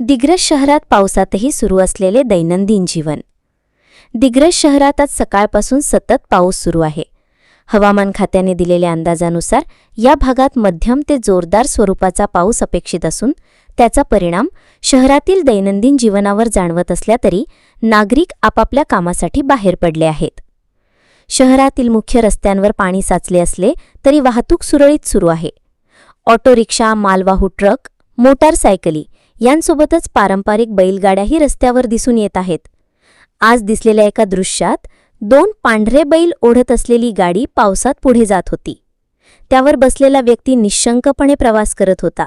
दिग्रस शहरात पावसातही सुरू असलेले दैनंदिन जीवन. दिग्रस शहरात आज सकाळपासून सतत पाऊस सुरू आहे. हवामान खात्याने दिलेल्या अंदाजानुसार या भागात मध्यम ते जोरदार स्वरूपाचा पाऊस अपेक्षित असून त्याचा परिणाम शहरातील दैनंदिन जीवनावर जाणवत असल्या तरी नागरिक आपापल्या कामासाठी बाहेर पडले आहेत. शहरातील मुख्य रस्त्यांवर पाणी साचले असले तरी वाहतूक सुरळीत सुरू आहे. ऑटो रिक्षा मालवाहू ट्रक मोटारसायकली यांसोबतच पारंपरिक बैलगाड्याही रस्त्यावर दिसून येत आहेत. आज दिसलेल्या एका दृश्यात दोन पांढरे बैल ओढत असलेली गाडी पावसात पुढे जात होती. त्यावर बसलेला व्यक्ती निशंकपणे प्रवास करत होता.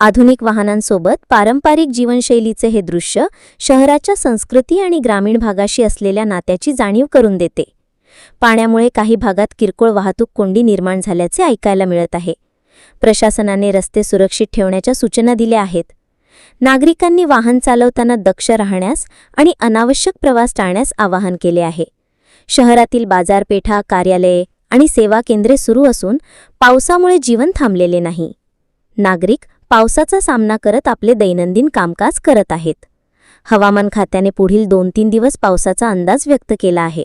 आधुनिक वाहनांसोबत पारंपरिक जीवनशैलीचे हे दृश्य शहराच्या संस्कृती आणि ग्रामीण भागाशी असलेल्या नात्याची जाणीव करून देते. पाण्यामुळे काही भागात किरकोळ वाहतूक कोंडी निर्माण झाल्याचे ऐकायला मिळत आहे. प्रशासनाने रस्ते सुरक्षित ठेवण्याच्या सूचना दिल्या आहेत. नागरिकांनी वाहन चालवताना दक्ष राहण्यास आणि अनावश्यक प्रवास टाळण्यास आवाहन केले आहे. शहरातील बाजारपेठा कार्यालये आणि सेवा केंद्रे सुरू असून पावसामुळे जीवन थांबलेले नाही. नागरिक पावसाचा सामना करत आपले दैनंदिन कामकाज करत आहेत. हवामान खात्याने पुढील दोन तीन दिवस पावसाचा अंदाज व्यक्त केला आहे.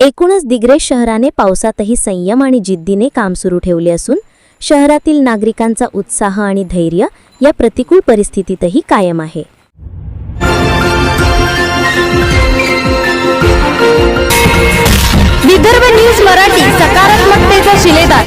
एकूणच दिग्रेश शहराने पावसातही संयम आणि जिद्दीने काम सुरू ठेवले असून शहरातील नागरिकांचा उत्साह आणि धैर्य या प्रतिकूल परिस्थितीतही कायम आहे. विदर्भ न्यूज मराठी सकारात्मकतेचा शिलेदार.